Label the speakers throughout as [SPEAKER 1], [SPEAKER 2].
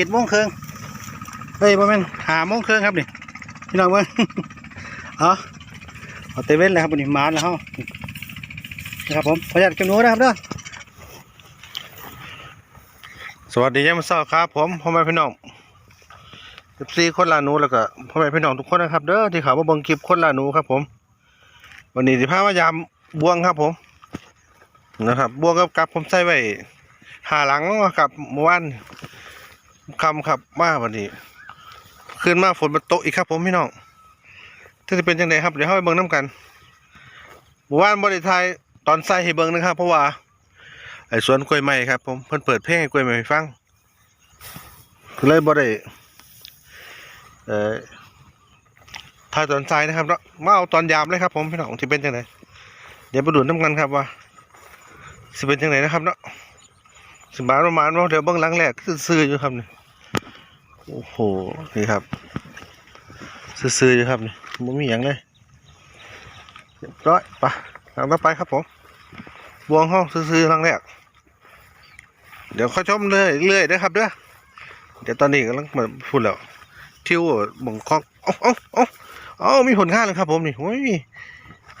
[SPEAKER 1] เจ็ดโมงครึ่งเฮ้ยประมาณหาโมงครึ่งครับนี่พี่น้องเบิ้งเอาเอาเตเว่นเลยครับวันนี้มาแล้วเฮานะครับผมประหยัดกันนู้นะครับเด้อ
[SPEAKER 2] สวัสดียามเช้าครับ ผมพ่อแม่พี่น้องซีคนลาหนูแล้วก็พ่อแม่พี่น้องทุกคนนะครับ เด้อที่เขามาเบิ่งคลิปคนลาหนูครับ ผม วันนี้สิพามายามบวงครับ ผมนะครับบวงกับกับผมใส่ไว้หาหลังครับเมื่อวาน คำครับมาวันนี้ขึ้นมาฝนมันตกอีกครับ ผมพี่น้องถ้าจะเป็นยังไงครับเดี๋ยวเข้าไปเบิ่งน้ำกันเมื่อวานบริไทยตอนใส่ให้เบิ่งนะครับ เพราะว่าไอ้สวนกล้วยไม้ครับผมเพิ่นเปิดเพลงให้กล้วยไม้ฟังเลยบ่ได้เอ่อถ่ายตอนสายนะครับเนาะมาเอาตอนยามเลยครับ ผมพี่น้องที่เป็นจังไดเดี๋ยวไปดูน้ำกันครับว่าสิเป็นจังไดนะครับเนาะสิมาประมาณว่าเดี๋ยวเบิ่งหลังแรกซื่อๆอยู่ครับเนี่ย โอ้โห นี่ครับ ซื่อๆอยู่ครับนี่บ่มีหยังเลยเรียบร้อยไปหลังต่อไปครับผมบวงห้องซื้อๆครั้งแรก เดี๋ยวเขาชมเลยเรื่อยนะครับเด้อเดี๋ยวตอนนี้กำลังมาพูดแล้วทิวบ่งคอกเอ้าเอ้าเอ้าเอ้ามีผลงานแล้วครับผมนี่โอ้ย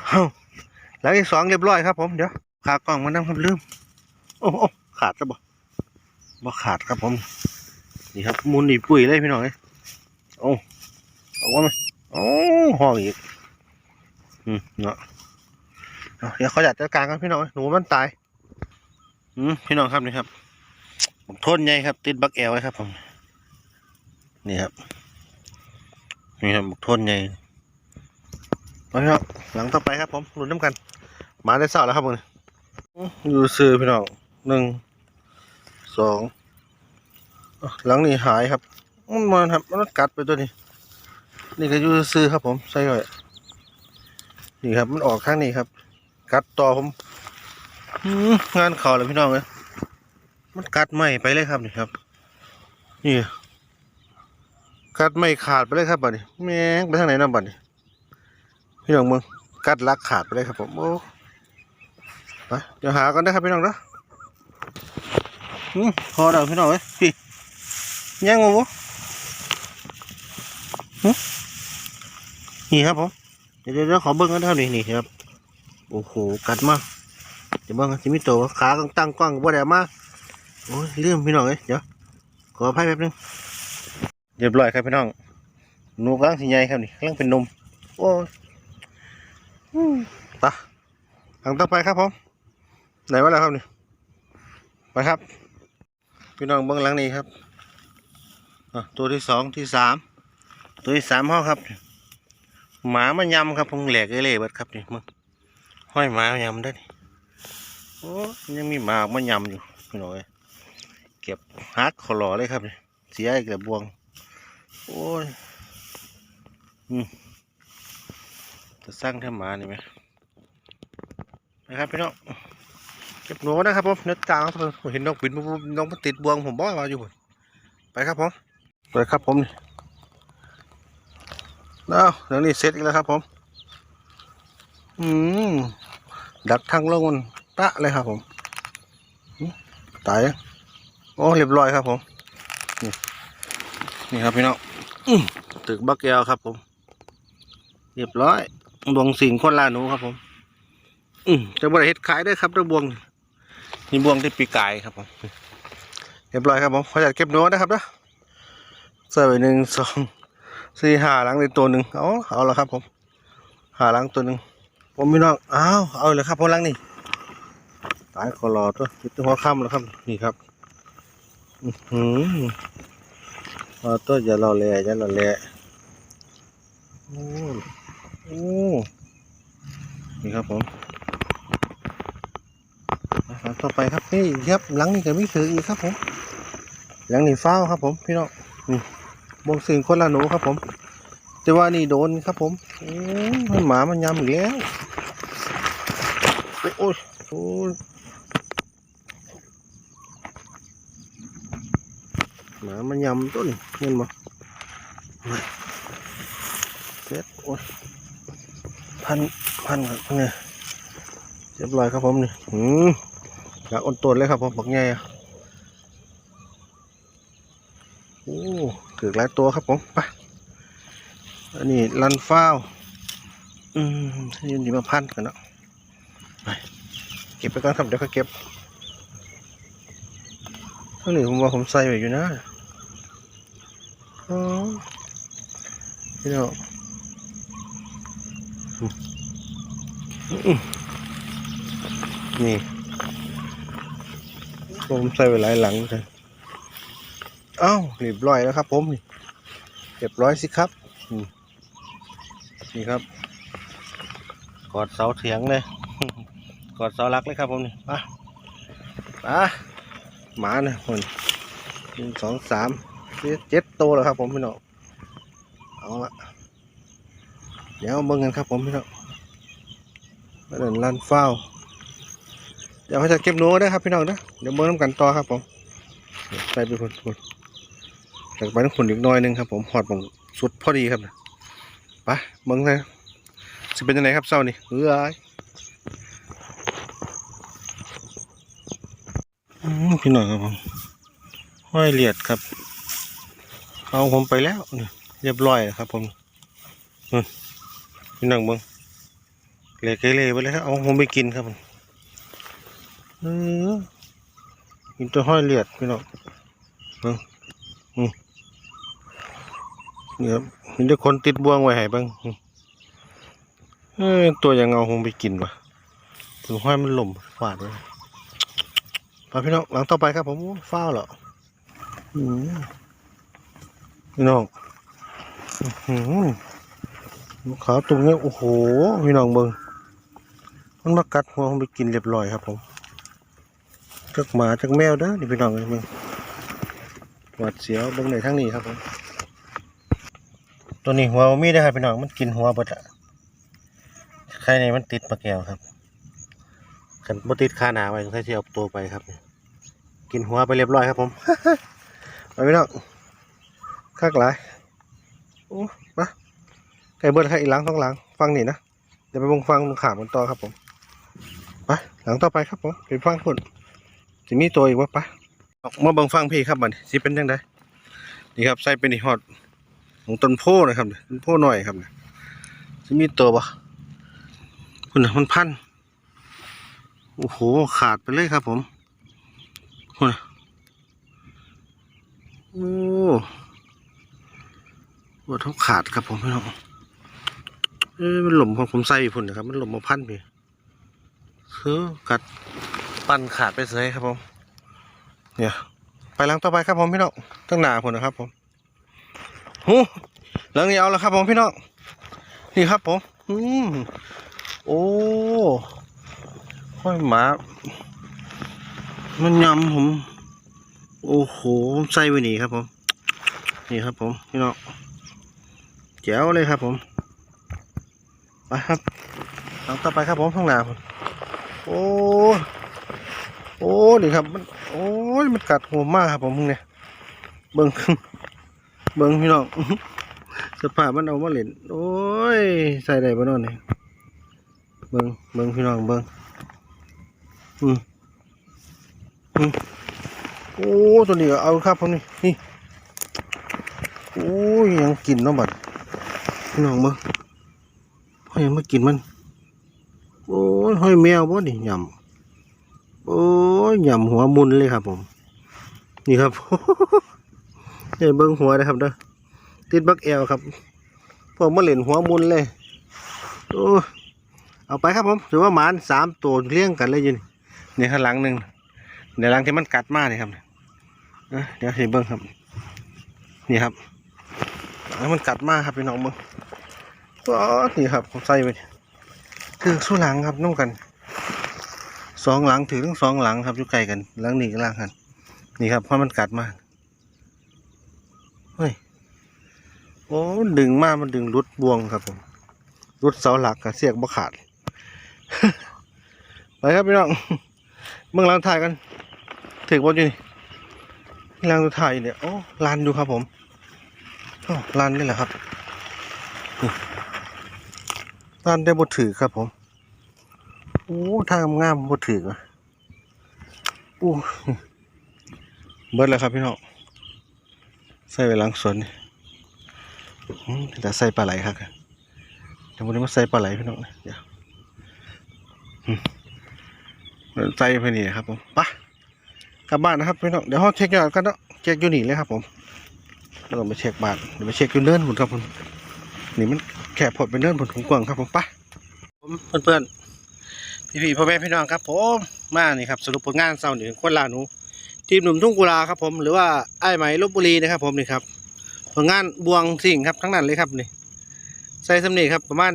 [SPEAKER 2] เอ้าหลังที่สองเรียบร้อยครับผมเดี๋ยวขากล้องมานั่งครับลืมโอ้โอ้ขาดแล้วบ่บ่ขาดครับผม นี่ครับมุนอีปุ๋ยเลยพี่น้องเอ้ยโอ้เอาว่าไหมโอ้ห้องอีกอืมเนาะเดี๋ยวเขาจัดจัดการกันพี่น้องหนูมันตายอืมพี่น้องครับนี่ครับผมทษใหญ่ครับ ติดบักแอลไว้ครับผมนี่ครับนี่ครับผมทษใหญ่เอาพี่น้องหลังต่อไปครับผมลุ้นน้ำกัน มาได้เสาแล้วครับผมอื้ออยู่ซื้อพี่น้องหนึ่งสอง หลังนี้หายครับมันมันครับมันกัดไปตัวนี้ นี่ก็อยู่ซื้อครับผมใส่ไว้นี่ครับ มันออกข้างนี้ครับ กัดต่อผมงานเข่าเลยพี่น้องเลยมันกัดไม่ไปเลยครับนี่ครับ นี่กัดไม่ขาดไปเลยครับบัดนี้แม่งไปทางไหนน้ำบัดนี้พี่น้องมึงกัดลักขาดไปเลยครับผมโอ้ไปเดี๋ยวหากันได้ครับพี่น้องเด้ออื้อพอเดี๋ยวพี่น้องเอ้ยพี่ ยังงงวะหึนี่ครับผม เดี๋ยวเดี๋ยวขอเบิ้งกันเท่านี้นี่ครับ โอ้โห กัดมากเดี๋ยวเบ้งสิมิโตะขาตั้งกว้างบ่ได้มากโอ้ยเรื่องพี่น้องเอ้ยเดี๋ยว ขออภัยแป๊บนึงเรียบร้อยครับพี่น้องหนูกำลังสิใหญ่ครับนี่กำลังเป็นนม โอ้ยอืมไปะทางต่อไปครับผมไหนวะแล้วครับนี่ไปครับ พี่น้องเบื้องหลังนี้ครับ ตัวที่สองที่สามตัวที่สามห้องครับหมามันยำครับผมแหลกเอเล่เบิดครับนี่มึงห้อยหมายำได้ดิโอ้ยังมีหมาออกมายำอยู่พี่น้อยเก็บฮักขอหล่อเลยครับเสียอีกแล้วบวง โอ้ยอืมจะสร้างแท่หมานี่ไหมนะครับพี่น้องเก็บหนูนะครับผมเนื้อจางครับผมเห็นนกบินปุ๊บปุ๊บนกมันติดบวงผมบอกว่าอยู่ไปครับผม ไปครับผมนี่แล้วเดี๋ยวนี้เสร็จอีกแล้วครับ ผม อืมดักทางลงมันตะเลยครับ ผมตายโอ้เรียบร้อยครับ ผม นี่นี่ครับพี่น้องตึกบักแก้วครับ ผม เรียบร้อยบวงสิงคนลาหนูครับ ผม อืมจะบริเฮ็ดขายได้ครับด้วยบวงนี่บวงที่ปีกายครับผมเรียบร้อยครับผมขออยากเก็บหนูนะครับนะ ใส่ไปหนึ่งสองสี่หาหลังในตัวหนึ่งเอาเอาละครับผมหาหลังตัวหนึ่งผมพี่น้องอ้าวเอาเลยครับพลังนี่ตายคอรอตัวคิดถึงหัวค่ำแล้วครับนี่ครับอือหือเอาตัวอย่ารอแลอย่ารอแลโอ้โอ้นี่ครับผมต่อไปครับนี่ครับหลังนี้ก็มีสืออีกครับผมหลังนี้ฟ้าวครับผมพี่น้องนี่ บวงสึงคนละหนูครับผม แต่ว่านี่โดนครับผมโอ้ยหมามันยำอีกแล้วโอ้ยโอ้ยหมามันยำต้นเงินมาเสร็จโอ้ยพันพันครับเนี่ยเรียบร้อยครับผมนี่หืมอยากอ่อนตัวเลยครับผมบักใหญ่อะ เกิดหลายตัวครับผมไปอันนี้ลันฟ้าวอืมยืนดีมาพันกันเนาะไปเก็บไปก่อนครับเดี๋ยวค่อยเก็บเท่านี้ผมว่าผมใส่ไว้อยู่นะอ๋อพี่น้องอืมอืมนี่ผมใส่ไว้หลายหลังกันเอ้าเรียบร้อยแล้วครับ ผมนี่เรียบร้อยสิครับนี่ครับ กอดเสาเถียงเลยกอดเสาลักเลยครับผมนี่ไปไปหมาเนี่ยคนหนึ่งสองสามเจ็ดตัวแล้วครับ ผมพี่น้องเอาละเดี๋ยวเบิ่งกันครับผมพี่น้องมาเดินลันเฝ้าวเดี๋ยวเขาจะเก็บหนูได้ครับพี่น้องเด้อเดี๋ยวเบิ่งน้ำกันต่อครับผมใส่ไปคนคน จากไปต้องขุนอีกน้อยหนึงครับผมหอดหมองสุดพอดีครับไปเบิ้งเลยจะเป็นยังไงครับเศร้านี่เอ้ยอืมพี่หน่อยครับผมห้อยเหลียดครับ เอาผมไปแล้วเรียบร้อยครับผมนู่นพี่หน่องเบิ้งเละเกเรไปเลยครับเอาผมไปกินครับผมเออกินตัวห้อยเหลียดพี่น้องเนี่ยครับมีแต่คนติดบ่วงไว้ให้บ้างเอ้ยตัวอย่างเงาคงไปกินวะถือห้อยมันหล่มฟาดเลยไปพี่น้องหลังต่อไปครับ ผมโอ้ฟ้าเหรอพี่น้องขาตรงนี้โอ้โหพี่น้องเบิงมันมากัดหัวผมไปกินเรียบร้อยครับ ผมจากหมาจากแมวเด้อนี่พี่น้องเอ้ยเบิงหวาดเสียวเบิงในทั้งนี้ครับผม ตัวนี้หัวมีได้ครับพี่น้องมันกินหัวบดอะใครในมันติดปลาแก้วครับขันบ่ติดคาหนาไว้ใช้ที่เอาตัวไปครับ กินหัวไปเรียบร้อยครับผมไปพี่น้องคักหลายโอ้มาไก่เบิดให้อีกหลังสองหลังฟังนี่นะเดี๋ยวไปวงฟังขามกันต่อครับผมไปหลังต่อไปครับผมไปฟังคนจะมีตัวอีกวะไปออกมาบิ่งฟังพี่ครับมันสิเป็นยังไงนี่ครับใส่เป็นอีฮอด ของต้นโพนะครับเนี่ยต้นโพหน่อยครับเนี่ยจะมีตัวปะคุณน่ะมันพันโอ้โหขาดไปเลยครับ ผมคุณโอ้ว่าเท้าขาดครับผมพี่น้องเอ้มันหล่มของผมใส่พุ่นนะครับ มันหล่มมาพันไปคือกัดปั่นขาดไปเลยครับผม เนี่ย ไปหลังต่อไปครับผมพี่น้องตั้งหนาพุ่นนะครับผม หูหลังนี้เอาแล้วครับผมพี่น้อง นี่ครับผม อืมโอ้ห้อยหมา มันยำผม โอ้โหใส่ไว้นี่ครับผม นี่ครับผมพี่น้องแจ๋วเลยครับผมไปครับหลังต่อไปครับผมข้างหน้าผมโอ้โอ้นี่ครับมันโอ้ยมันกัดหัวมากครับผมมึงเนี่ยเบิ้ง เบิ้งพี่น้องสภาพมันเอามาเล่นโอ้ยใส่ได้บ่เนอนนี่เบิ้งเบิ้งพี่น้องเบิ้งอืมอืมโอ้ตัวนี้เอาครับผมนี่นี่โอ้ยยังกินเนาะบัดพี่น้องเบิ้งพ่อยังไม่กินมันโอ้ยห้อยแมวบ่นี่ยำโอ้ยยำหัวมุนเลยครับผม นี่ครับ เนี่ยเบิ้งหัวนะครับเด้อติดบักแอลครับพวกมาเล่นหัวมุนเลยโอ้เอาไปครับผมถือว่าหมานสามตัวเลี้ยงกันเลยยินนี่ข้างหลังหนึ่งเดี๋ยวหลังที่มันกัดมาเนี่ยครับเดี๋ยวเห็นเบิ้งครับ นี่ครับแล้วมันกัดมากครับพี่น้องเบิ้งก็นี่ครับผมใส่ไปถือสู้หลังครับน้องกันสองหลังถือทั้งสองหลังครับอยู่ไกลกันหลังนี้กับหลังกันนี่ครับเพราะมันกัดมาก เฮ้ยโอ้ดึงมากมันดึงรุดบวงครับผมรุดเสาหลักกับเสียกบ่ขาด ไปครับพี่น้องเมืองลานถ่ายกันถึกบนอยู่นี่ลานถ่ายอยู่เนี่ยโอ้ลานอยู่ครับผมลานนี่แหละครับลานได้บดถือครับผมโอ้ทางงามบดถืออะโอ้เบิดแล้วครับพี่น้อง ใส่ไว้หลังสวนนี่อืมแต่ใส่ปลาไหลครับเดี๋ยววันนี้มาใส่ปลาไหลพี่น้องนะเดี๋ยวใส่ไปนี่นะครับผมไปกลับบ้านนะครับพี่น้องเดี๋ยวห้องเช็คยอดกันเนาะเช็คอยู่นี่เลยครับผมแล้วเราไปเช็คบ้านเดี๋ยวไปเช็คอยู่เนินหุ่นครับผมนี่มันแค่พดเป็นเนินผลของกวางครับผมไปผมเพื่อนๆพี่ๆพ่อแม่พี่น้องครับผมมานี่ครับสรุปผลงานเศร้าหนึ่งคนลาหนู ทีมหนุ่มทุ่งกุลาครับผมหรือว่าไอ้ไหมลบบุรีนะครับ ผมนี่ครับผลงานบวงสิ่งครับทั้งนั้นเลยครับนี่ใส่สำนีครับประมาณ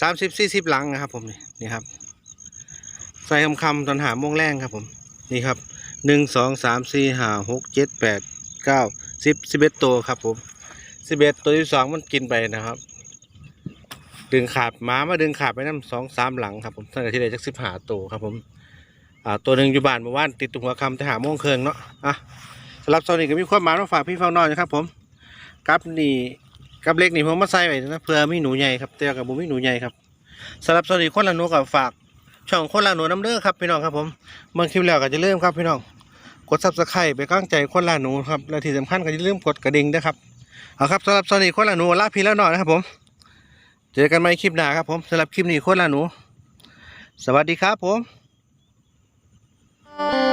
[SPEAKER 2] สามสิบสี่สิบหลังนะครับ ผมนี่นี่ครับ ใส่คำคำตอนหาโมงแรงครับผมนี่ครับหนึ่งสองสามสี่ห้าหกเจ็ดแปดเก้าสิบสิบเอ็ดตัวครับผมสิบเอ็ดตัวที่สองมันกินไปนะครับ ดึงขาดหมามาดึงขาดไปน้ำสองสามหลังครับผมตั้งแต่ที่ได้จักสิบหาตัวครับผม อ่าตัวหนึ่งอยู่บ้านเมื่อวานติดตุหัวคำแต่หาโมงเคืองเนาะอะสำหรับโซนนี้ก็มีความหมายมาฝากพี่ฟังน้อยนะครับผมกับนี่กับเล็กนี่ผมมาใส่ไว้นะเพื่อมีหนูใหญ่ครับแต่กับผมมีหนูใหญ่ครับสำหรับโซนนี้คนละหนูกับฝากช่องคนละหนูน้ำเด้อครับพี่น้องครับผมเมื่อคลิปแล้วก็จะเริ่มครับพี่น้องกดซับสไครต์ไปกำลังใจคนละหนูครับและที่สำคัญก็จะเริ่มกดกระดิ่งด้วยครับเอาครับสำหรับโซนนี้คนละหนูลาพี่แล้วหน่อยนะครับผม เจอกันใหม่คลิปหน้าครับผมสำหรับคลิปนี้คนละหนู สวัสดีครับผม
[SPEAKER 3] Música